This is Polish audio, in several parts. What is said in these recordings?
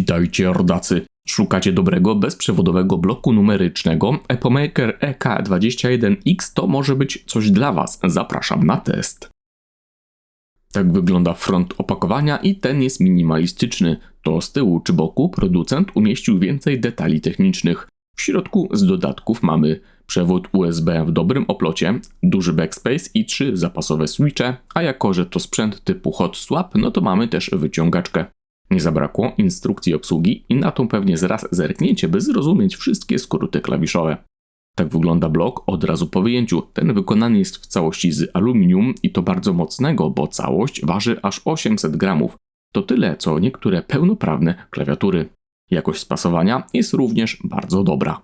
Witajcie rodacy. Szukacie dobrego, bezprzewodowego bloku numerycznego? Epomaker EK21X to może być coś dla Was. Zapraszam na test. Tak wygląda front opakowania i ten jest minimalistyczny. To z tyłu czy boku producent umieścił więcej detali technicznych. W środku z dodatków mamy przewód USB w dobrym oplocie, duży backspace i trzy zapasowe switche, a jako że to sprzęt typu hot swap, no to mamy też wyciągaczkę. Nie zabrakło instrukcji obsługi i na tą pewnie zaraz zerkniecie, by zrozumieć wszystkie skróty klawiszowe. Tak wygląda blok od razu po wyjęciu. Ten wykonany jest w całości z aluminium i to bardzo mocnego, bo całość waży aż 800 gramów. To tyle, co niektóre pełnoprawne klawiatury. Jakość spasowania jest również bardzo dobra.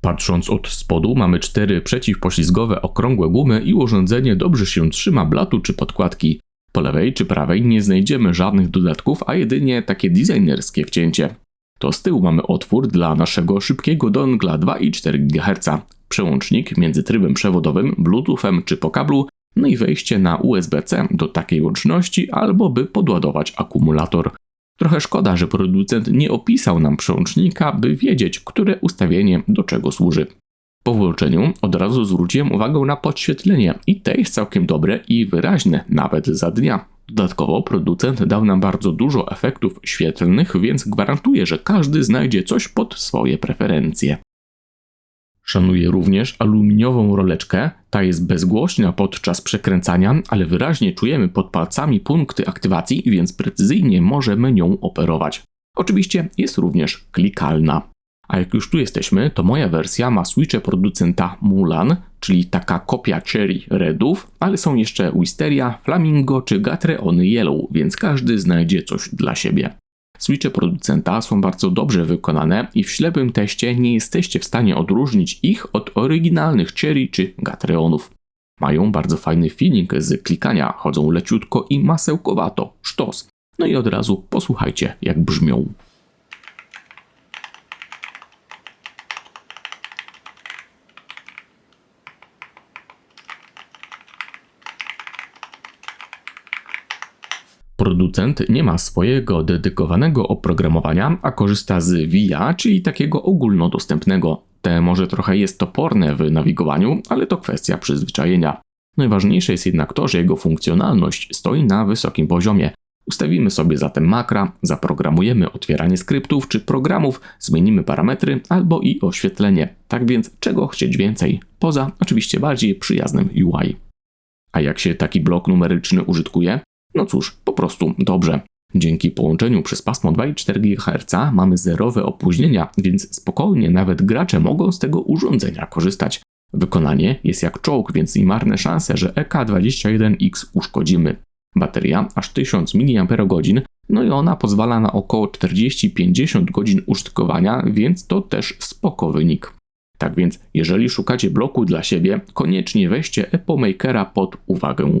Patrząc od spodu mamy cztery przeciwpoślizgowe okrągłe gumy i urządzenie dobrze się trzyma blatu czy podkładki. Po lewej czy prawej nie znajdziemy żadnych dodatków, a jedynie takie designerskie wcięcie. To z tyłu mamy otwór dla naszego szybkiego dongla 2,4 GHz, przełącznik między trybem przewodowym, bluetoothem czy po kablu, no i wejście na USB-C do takiej łączności albo by podładować akumulator. Trochę szkoda, że producent nie opisał nam przełącznika, by wiedzieć, które ustawienie do czego służy. Po włączeniu od razu zwróciłem uwagę na podświetlenie i te jest całkiem dobre i wyraźne, nawet za dnia. Dodatkowo producent dał nam bardzo dużo efektów świetlnych, więc gwarantuję, że każdy znajdzie coś pod swoje preferencje. Szanuję również aluminiową roleczkę. Ta jest bezgłośna podczas przekręcania, ale wyraźnie czujemy pod palcami punkty aktywacji, więc precyzyjnie możemy nią operować. Oczywiście jest również klikalna. A jak już tu jesteśmy, to moja wersja ma switche producenta Mulan, czyli taka kopia Cherry Redów, ale są jeszcze Wisteria, Flamingo czy Gatreony Yellow, więc każdy znajdzie coś dla siebie. Switche producenta są bardzo dobrze wykonane i w ślepym teście nie jesteście w stanie odróżnić ich od oryginalnych Cherry czy Gatreonów. Mają bardzo fajny feeling z klikania, chodzą leciutko i masełkowato, sztos. No i od razu posłuchajcie jak brzmią. Producent nie ma swojego dedykowanego oprogramowania, a korzysta z VIA, czyli takiego ogólnodostępnego. Te może trochę jest toporne w nawigowaniu, ale to kwestia przyzwyczajenia. Najważniejsze jest jednak to, że jego funkcjonalność stoi na wysokim poziomie. Ustawimy sobie zatem makra, zaprogramujemy otwieranie skryptów czy programów, zmienimy parametry albo i oświetlenie. Tak więc czego chcieć więcej? Poza oczywiście bardziej przyjaznym UI. A jak się taki blok numeryczny użytkuje? No cóż, po prostu dobrze. Dzięki połączeniu przez pasmo 2,4 GHz mamy zerowe opóźnienia, więc spokojnie nawet gracze mogą z tego urządzenia korzystać. Wykonanie jest jak czołg, więc i marne szanse, że EK21X uszkodzimy. Bateria aż 1000 mAh, no i ona pozwala na około 40-50 godzin użytkowania, więc to też spoko wynik. Tak więc, jeżeli szukacie bloku dla siebie, koniecznie weźcie Epomakera pod uwagę.